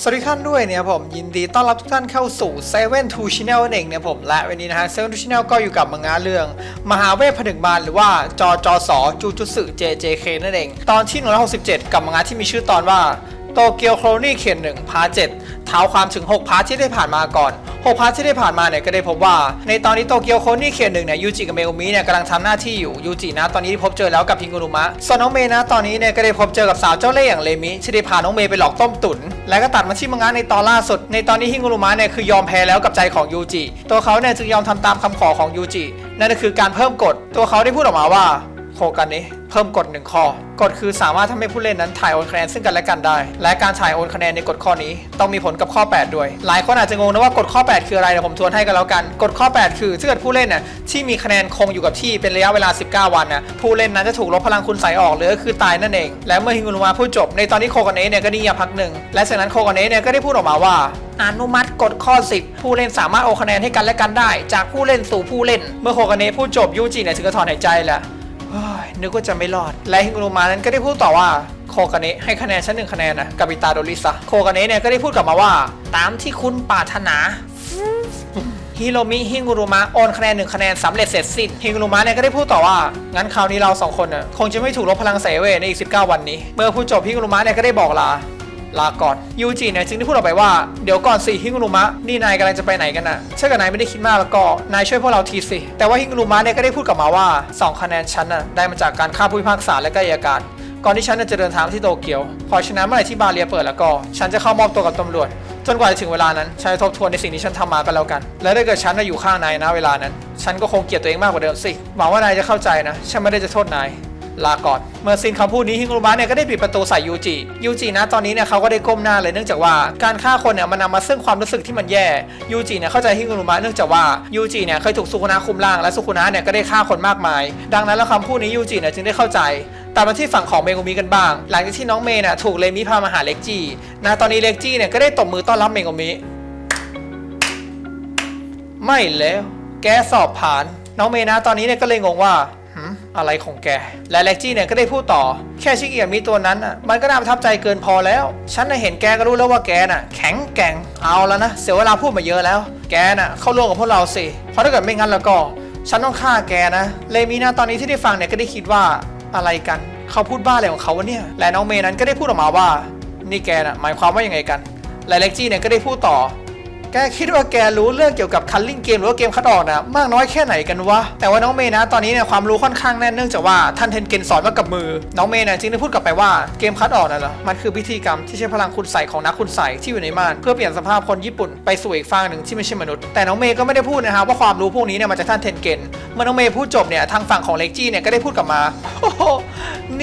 สวัสดีท่านด้วยเนี่ยผมยินดีต้อนรับทุกท่านเข้าสู่ Seven Two Channel นั่นเองเนี่ยผมและวันนี้นะฮะ Seven Two Channel ก็อยู่กับมังงะเรื่อง มหาเวทผนึกบานหรือว่าจอจอสอจูจุสึ JJK นั่นเอง ตอนที่ 167 กับมังงะที่มีชื่อตอนว่า โตเกียวโคลนี่เขียนหนึ่งพาร์ทเจ็ดเท้าความถึง 6 พาร์ทที่ได้ผ่านมาก่อน 6 พาร์ทที่ได้ผ่านมาเนี่ยก็ได้พบว่า ในตอนนี้โตเกียวโคลนี่เขียนหนึ่งเนี่ยยูจิกับเมอุมิเนี่ยกำลังทำหน้าที่อยู่ยูจินะตอนนี้พบเจอแล้วกับฮิงกุรุมะส่วนน้องเมย์นะตอนนี้เนี่ยก็ได้พบเจอกับสาวเจ้าเล่ห์อย่างเลมิที่ได้พาน้องเมย์ไปหลอกต้มตุ๋นและก็ตัดมาที่มังงะในตอนล่าสุด ในตอนนี้ฮิงกุรุมะเนี่ยคือยอมแพ้แล้วกับใจของยูจิตัวเขาเนี่ยจึงยอมทำตามคำขอของยูจินั่นก็คือการเพิ่มกฎตัวเขาได้พูดออกมาว่า โคกันนี้เพิ่มกฎหนึ่งข้อกฎคือสามารถทำให้ผู้เล่นนั้นถ่ายโอนคะแนนซึ่งกันและกันได้ และการถ่ายโอนคะแนนในกฎข้อนี้ ต้องมีผลกับข้อ 8 ด้วย หลายคนอาจจะงงนะว่ากฎข้อ 8 คืออะไรเดี๋ยวผมทวนให้กันแล้วกันกฎข้อ 8 คือถ้าเกิดผู้เล่นน่ะที่มีคะแนนคงอยู่กับที่เป็นระยะเวลา 19 วันน่ะผู้เล่นนั้นจะถูกลบพลังคุณใส่ออกหรือก็คือตายนั่นเอง และเมื่อฮิงุรุมะพูดจบในตอนนี้โคกันเนะเนี่ยก็นิ่งเงียบพักหนึ่งและจากนั้นโคกันเนะเนี่ยก็ได้พูดออกมาว่าอนุมัติกฎข้อ 10 ผู้เล่นสามารถโอนคะแนนให้กันและกันได้ จากผู้เล่นสู่ผู้เล่น เมื่อโคกันเนะพูดจบยูจิเนี่ยถึงกับถอนหายใจแหละ นึกว่าจะไม่รอด และฮิงุรุมานั้นก็ได้พูดต่อว่าโคกาเนะให้คะแนนฉันหนึ่งคะแนนนะกับอิตาโดริซะโคกาเนะเนี่ยก็ได้พูดกลับมาว่า ตามที่คุณปรารถนาฮิโรมิฮิงุรุมะโอนคะแนนหนึ่งคะแนนสำเร็จเสร็จสิ้นฮิงุรุมะเนี่ยก็ได้พูดต่อว่า งั้นคราวนี้เราสองคนน่ะคงจะไม่ถูกลบพลังเสเวในอีก 19 วันนี้ เมื่อพูดจบฮิงุรุมะเนี่ยก็ได้บอกลา ลาก่อนยูจิเนี่ยจึงได้พูดออกไปว่าเดี๋ยวก่อนสิฮิงุรุมะนี่นายกำลังจะไปไหนกันนะถ้าเกิดนายไม่ได้คิดมากแล้วก็นายช่วยพวกเราทีสิ แต่ว่าฮิงุรุมะเนี่ยก็ได้พูดกลับมาว่า 2 คะแนนฉันน่ะได้มาจากการฆ่าผู้พิพากษาและก็อัยการก่อนที่ฉันจะเดินทางที่โตเกียว พอฉะนั้นเมื่อไหร่ที่บาเรียเปิดแล้วก็ ฉันจะเข้ามอบตัวกับตำรวจ จนกว่าจะถึงเวลานั้น ฉันจะทบทวนในสิ่งที่ฉันทำมาก็แล้วกัน และถ้าเกิดฉันน่ะอยู่ข้างนายนะเวลานั้น ฉันก็คงเกลียดตัวเองมากกว่าเดิมสิ หวังว่านายจะเข้าใจนะ ฉันไม่ได้จะโทษนาย ลาก่อน เมื่อสิ้นคำพูดนี้ฮิงรุมะเนี่ยก็ได้ปิดประตูใส่ยูจิยูจินะตอนนี้เนี่ยเขาก็ได้ก้มหน้าเลยเนื่องจากว่าการฆ่าคนเนี่ยมันนำมาซึ่งความรู้สึกที่มันแย่ยูจิเนี่ยเข้าใจฮิงรุมะเนื่องจากว่ายูจิเนี่ยเคยถูกสุคุนะคุมร่างและสุคุนะเนี่ยก็ได้ฆ่าคนมากมาย ดังนั้นแล้วคำพูดนี้ยูจิเนี่ยจึงได้เข้าใจตามมาที่ฝั่งของเมกุมิกันบ้าง หลังจากที่น้องเมย์น่ะถูกเลมิพามาหาเล็กจี้นะตอนนี้เล็กจี้เนี่ยก็ได้ตบมือต้อนรับเมกุมิ ไม่แล้ว แกสอบผ่าน น้องเมย์นะตอนนี้เนี่ยก็เลยงงว่า อะไรของแก และเล็กจี้เนี่ยก็ได้พูดต่อ แค่ชิเกียมีตัวนั้นอะมันก็น่าประทับใจเกินพอแล้ว ฉันน่ะเห็นแกก็รู้แล้วว่าแกน่ะ แข็งแกร่งเอาแล้วนะ เสียเวลาพูดมาเยอะแล้ว แกน่ะเข้าร่วมกับพวกเราสิ เพราะถ้าเกิดไม่งั้นแล้วก็ ฉันต้องฆ่าแกนะเลมีนะตอนนี้ที่ได้ฟังเนี่ยก็ได้คิดว่าอะไรกันเขาพูดบ้าอะไรของเขาวะเนี่ย และน้องเมย์นั้นก็ได้พูดออกมาว่า นี่แกน่ะหมายความว่ายังไงกันและเล็กจี้เนี่ยก็ได้พูดต่อ แกคิดว่าแกรู้เรื่องเกี่ยวกับคัลลิ่งเกมหรือว่าเกมคัดออกนะมากน้อยแค่ไหนกันวะ แต่ว่าน้องเมย์นะตอนนี้เนี่ยความรู้ค่อนข้างแน่นเนื่องจากว่าท่านเทนเกนสอนมากับมือ น้องเมย์นะจึงได้พูดกลับไปว่าเกมคัดออกน่ะเหรอมันคือพิธีกรรมที่ใช้พลังคุณใส่ของนักคุณใส่ที่อยู่ในม่านเพื่อเปลี่ยนสภาพคนญี่ปุ่นไปสู่อีกฝั่งหนึ่งที่ไม่ใช่มนุษย์แต่น้องเมย์ก็ไม่ได้พูดนะฮะว่าความรู้พวกนี้เนี่ยมาจากท่านเทนเกนเมื่อน้องเมย์พูดจบเนี่ยทางฝั่งของเล็กจี้เนี่ยก็ได้พูดกลับมาโอ้โห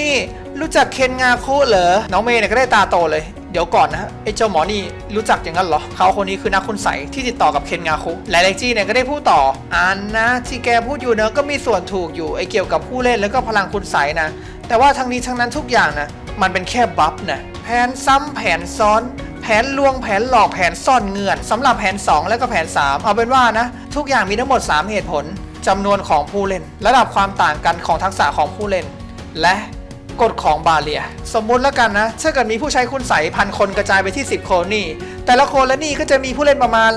นี่รู้จักเคนงาคุเหรอน้องเมย์เนี่ยก็ได้ตาโตเลย เดี๋ยวก่อนนะไอ้เจ้าหมอนี่รู้จักอย่างนั้นเหรอ เขาคนนี้คือนักคุณใสที่ติดต่อกับเคนงาคุ และเล็กจี้เนี่ยก็ได้พูดต่ออันนะที่แกพูดอยู่เนอะก็มีส่วนถูกอยู่ไอ้เกี่ยวกับผู้เล่นแล้วก็พลังคุณใสนะ แต่ว่าทั้งนี้ทั้งนั้นทุกอย่างนะมันเป็นแค่บัฟนะแผนซ้ำแผนซ้อนแผนลวงแผนหลอกแผนซ่อนเงื่อนสำหรับแผน 2 แล้วก็แผน 3 เอาเป็นว่านะทุกอย่างมีทั้งหมด 3 เหตุผลจำนวนของผู้เล่น ระดับความต่างกันของทักษะของผู้เล่น และ กฎของบาเลีย สมมุติแล้วกันนะถ้าเกิดมีผู้ใช้คุณใสพันคนกระจายไปที่ 10 โคนี่ แต่ละโคและนี่ก็จะมีผู้เล่นประมาณ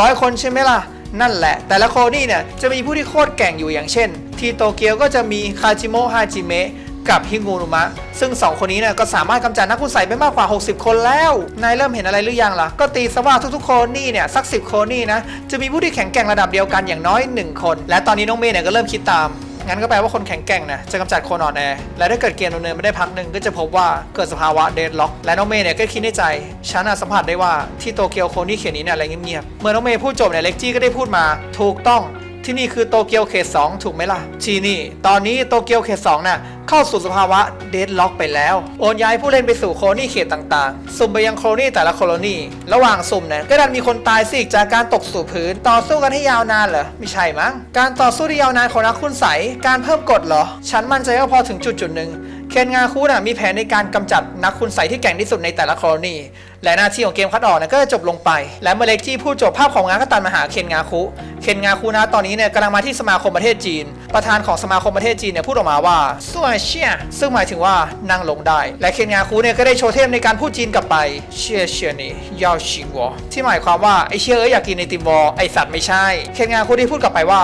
ร้อยคนใช่ไหมล่ะ นั่นแหละ แต่ละโคนี่เนี่ยจะมีผู้ที่โคตรแก่งอยู่อย่างเช่น ที่โตเกียวก็จะมีคาจิโมฮาจิเมะกับฮิงูรุมะ ซึ่ง 2 คนนี้เนี่ยก็สามารถกำจัดนักคุณใสไปมากกว่า 60 คนแล้ว นายเริ่มเห็นอะไรหรือยังล่ะ ก็ตีซะว่าทุกๆโคนนี่เนี่ยสัก 10โคนนี่นะ จะมีผู้ที่แข็งแกร่งระดับเดียวกันอย่างน้อย 1 คน และตอนนี้น้องเมย์เนี่ยก็เริ่มคิดตาม งั้นก็แปลว่าคนแข็งแกร่งนะจะกำจัดคนอ่อนแอ และถ้าเกิดเกมดำเนินไม่ได้พักหนึ่งก็จะพบว่าเกิดสภาวะเดดล็อก และน้องเมย์เนี่ยก็คิดในใจ ฉันอะสัมผัสได้ว่าที่โตเกียวโคนที่เขียนนี้เนี่ยอะไรเงียบๆ เมื่อน้องเมย์พูดจบเนี่ยเล็กจี้ก็ได้พูดมา ถูกต้อง ที่นี่คือโตเกียวเขต 2 ถูกไหมล่ะ ที่นี่ ตอนนี้โตเกียวเขต 2 น่ะ เข้าสู่สภาวะเดดล็อกไปแล้ว โอนย้ายผู้เล่นไปสู่โคลนี่เขตต่างๆ สุ่มไปยังโคลนี่แต่ละโคลนี่ ระหว่างสุ่มเนี่ยก็ดันมีคนตายสิอีกจากการตกสู่พื้น ต่อสู้กันให้ยาวนานเหรอ ไม่ใช่มั้ง การต่อสู้ที่ยาวนานของนักคุณใสยการเพิ่มกฎเหรอ ฉันมั่นใจว่าพอถึงจุดจุดหนึ่ง เคนงาคุน่ะมีแผนในการกำจัดนักคุณใสที่แกร่งที่สุดในแต่ละโคลนีและหน้าที่ของเกมคัดออกนะก็จะจบลงไป และเมเล็กจี้พูดจบภาพของงานก็ตันมาหาเคนงาคุ เคนงาคุนะตอนนี้เนี่ยกำลังมาที่สมาคมประเทศจีน ประธานของสมาคมประเทศจีนเนี่ยพูดออกมาว่าสวยเชี่ยซึ่งหมายถึงว่านั่งลงได้ และเคนงาคุเนี่ยก็ได้โชว์เทพในการพูดจีนกลับไป เชี่ยเชี่ยนี่ยาวชิงวอที่หมายความว่าไอเชี่ยเอ้ยอยากกินไอติมวอไอสัตว์ไม่ใช่ เคนงาคุได้พูดกลับไปว่า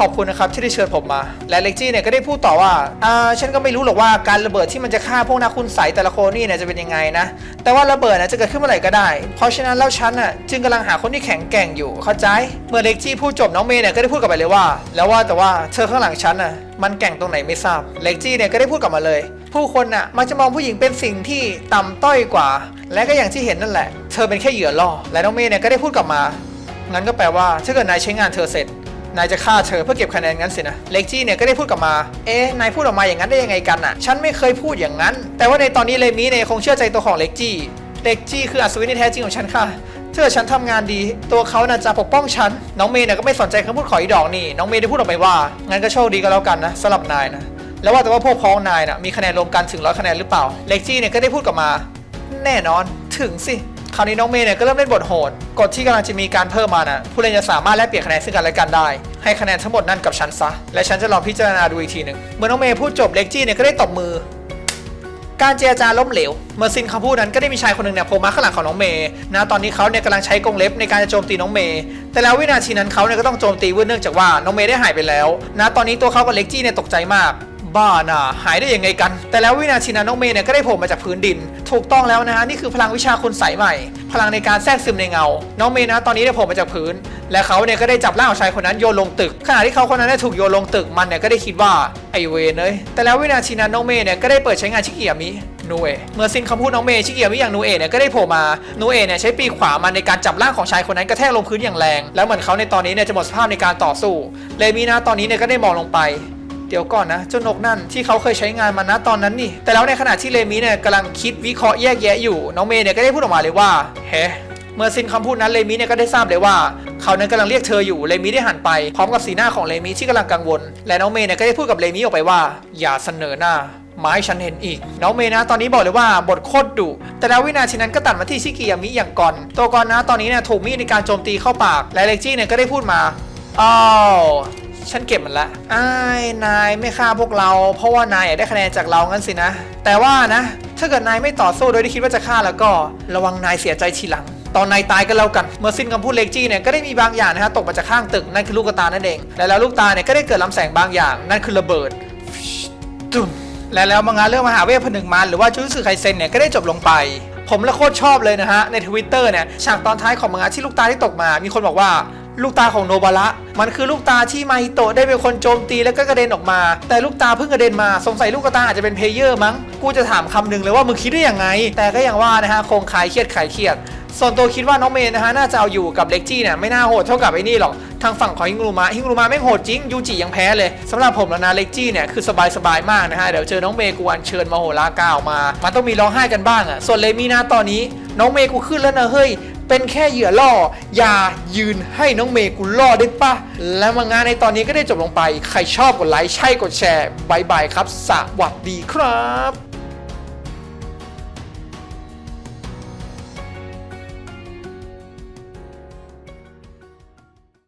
ขอบคุณนะครับที่ได้เชิญผมมา และเล็กจี้เนี่ยก็ได้พูดต่อว่าอ่าฉันก็ไม่รู้หรอกว่าการระเบิดที่มันจะฆ่าพวกนักคุณใสแต่ละคนนี่เนี่ยจะเป็นยังไงนะ แต่ว่าระเบิดนะจะเกิดขึ้นเมื่อไหร่ก็ได้ เพราะฉะนั้นแล้วฉันน่ะจึงกำลังหาคนที่แข็งแกร่งอยู่เข้าใจ เมื่อเล็กจี้พูดจบน้องเมย์เนี่ยก็ได้พูดกลับไปเลยว่า แล้วว่าแต่ว่าเธอข้างหลังฉันน่ะมันแก่งตรงไหนไม่ทราบ เล็กจี้เนี่ยก็ได้พูดกลับมาเลย ผู้คนน่ะมักจะมองผู้หญิงเป็นสิ่งที่ต่ำต้อยกว่า และก็อย่างที่เห็นนั่นแหละ เธอเป็นแค่เหยื่อล่อและน้องเมย์เนี่ยก็ได้พูดกลับมางั้นก็แปลว่าถ้าเกิดนายใช้งานเธอเสร็จ นายจะฆ่าเธอเพื่อเก็บคะแนนงั้นสินะ เล็กจี้เนี่ยก็ได้พูดกลับมา เอ๊ะ นายพูดออกมาอย่างนั้นได้ยังไงกันอะ ฉันไม่เคยพูดอย่างนั้น แต่ว่าในตอนนี้เลมี่เนี่ยคงเชื่อใจตัวของเล็กจี้ เล็กจี้คืออัศวินที่แท้จริงของฉันค่ะเกิดฉันทำงานดี ตัวเขาน่ะจะปกป้องฉัน น้องเมย์เนี่ยก็ไม่สนใจคำพูดของอีดอกนี่ น้องเมย์ได้พูดออกไปว่า งั้นก็โชคดีก็แล้วกันนะสำหรับนายนะ แล้วว่าแต่ว่าพวกพ้องนายน่ะมีคะแนนรวมกันถึงร้อยคะแนนหรือเปล่า เล็กจี้เนี่ยก็ได้พูดกลับมา แน่นอน ถึงสิ คราวนี้น้องเมย์เนี่ยก็เริ่มเล่นบทโหดกฎที่กำลังจะมีการเพิ่มมาน่ะผู้เล่นจะสามารถแลกเปลี่ยนคะแนนซึ่งกันและกันได้ ให้คะแนนทั้งหมดนั่นกับฉันซะ และฉันจะลองพิจารณาดูอีกทีหนึ่งเมื่อน้องเมย์พูดจบเล็กจี้เนี่ยก็ได้ตบมือ การเจรจาล้มเหลว เมื่อสิ้นคำพูดนั้นก็ได้มีชายคนหนึ่งเนี่ยโผล่มาข้างหลังของน้องเมย์นะตอนนี้เขาเนี่ยกำลังใช้กรงเล็บในการจะโจมตีน้องเมย์แต่แล้ววินาทีนั้นเขาเนี่ยก็ต้องโจมตีเนื่องจากว่าน้องเมย์ได้หายไปแล้วนะตอนนี้ตัวเขากับเล็กจี้เนี่ยตกใจมาก บ้าน่ะหายได้ยังไงกัน แต่แล้ววินาทีนั้นน้องเมย์เนี่ยก็ได้โผล่มาจากพื้นดิน ถูกต้องแล้วนะฮะนี่คือพลังวิชาคุณใสใหม่ พลังในการแทรกซึมในเงา น้องเมย์นะตอนนี้เนี่ยโผล่มาจากพื้น และเขาเนี่ยก็ได้จับร่างของชายคนนั้นโยนลงตึก ขณะที่เขาคนนั้นเนี่ยถูกโยนลงตึกมันเนี่ยก็ได้คิดว่าไอเวนเอ้ยแต่แล้ววินาทีนั้นน้องเมย์เนี่ยก็ได้เปิดใช้งานชิกิยมินูเอะเมื่อสิ้นคำพูดน้องเมย์ชิเกียมิอย่างนูเอะเนี่ยก็ได้โผล่มานูเอะเนี่ยใช้ปีกขวามันในการจับร่างของชายคนนั้นกระแทกลงพื้นอย่างแรง แล้วเหมือนเขาในตอนนี้เนี่ยจะหมดสภาพในการต่อสู้เลมีนะตอนนี้เนี่ยก็ได้มองลงไป เดี๋ยวก่อนนะเจ้านกนั่นที่เขาเคยใช้งานมานะตอนนั้นนี่ แต่แล้วในขณะที่เลมีเนี่ยกำลังคิดวิเคราะห์แยกแยะอยู่ น้องเมย์เนี่ยก็ได้พูดออกมาเลยว่าเฮ้เมื่อสิ้นคำพูดนั้นเลมิเนี่ยก็ได้ทราบเลยว่า เขานั้นกำลังเรียกเธออยู่เลมิได้หันไปพร้อมกับสีหน้าของเลมิที่กำลังกังวล และน้องเมย์เนี่ยก็ได้พูดกับเลมิออกไปว่า อย่าเสนอหน้ามาให้ฉันเห็นอีก น้องเมย์นะตอนนี้บอกเลยว่าบทโคตรดุ แต่แล้ววินาทีนั้นก็ตัดมาที่ชิกิยามิอย่างก่อน ตัวก่อนนะตอนนี้เนี่ยถูกมีดในการโจมตีเข้าปาก และเล็กจี้เนี่ยก็ได้พูดมาอ้าว ฉันเก็บมันละอ้ายนายไม่ฆ่าพวกเรา เพราะว่านายอยากได้คะแนนจากเรางั้นสินะ แต่ว่านะ ถ้าเกิดนายไม่ต่อสู้โดยที่คิดว่าจะฆ่าแล้วก็ ระวังนายเสียใจทีหลัง ตอนนายตายก็แล้วกัน เมื่อสิ้นคำพูดเล็กจี้เนี่ยก็ได้มีบางอย่างนะฮะตกมาจากข้างตึกนั่นคือลูกตานั่นเอง และแล้วลูกตาเนี่ยก็ได้เกิดลำแสงบางอย่างนั่นคือระเบิดตุ่มและแล้วมังงะเรื่องมหาเวทผนึกมารหรือว่าจูสึไคเซนเนี่ยก็ได้จบลงไปผมละโคตรชอบเลยนะฮะ ในทวิตเตอร์เนี่ย ฉากตอนท้ายของมังงะที่ลูกตาที่ตกมา มีคนบอกว่า ลูกตาของโนบาระมันคือลูกตาที่มาฮิโตะได้เป็นคนโจมตีแล้วก็กระเด็นออกมา แต่ลูกตาเพิ่งกระเด็นมาสงสัยลูกตาอาจจะเป็นเพลเยอร์มั้งกูจะถามคำหนึ่งเลยว่ามึงคิดได้ยังไง แต่ก็อย่างว่านะฮะคงคลายเครียดคลายเครียด ส่วนตัวคิดว่าน้องเมย์นะฮะน่าจะเอาอยู่กับเล็กจี้เนี่ยไม่น่าโหดเท่ากับไอ้นี่หรอกทางฝั่งของฮิงรูมะฮิงรูมะไม่โหดจริงยูจิยังแพ้เลยสำหรับผมแล้วนะเล็กจี้เนี่ยคือสบายสบายๆมากนะฮะเดี๋ยวเจอน้องเมย์กูอัญเชิญมาโหราก้าวมา มันต้องมีร้องไห้กันบ้างอะส่วนเลมีนะตอนนี้น้องเมย์กูขึ้นแล้วนะเฮ้ย เป็นแค่เหยื่อล่อ อย่ายืนให้น้องเมย์กูล่อได้ปะและมางานในตอนนี้ก็ได้จบลงไป ใครชอบกดไลค์ใช่กดแชร์บายบายครับ สวัสดีครับ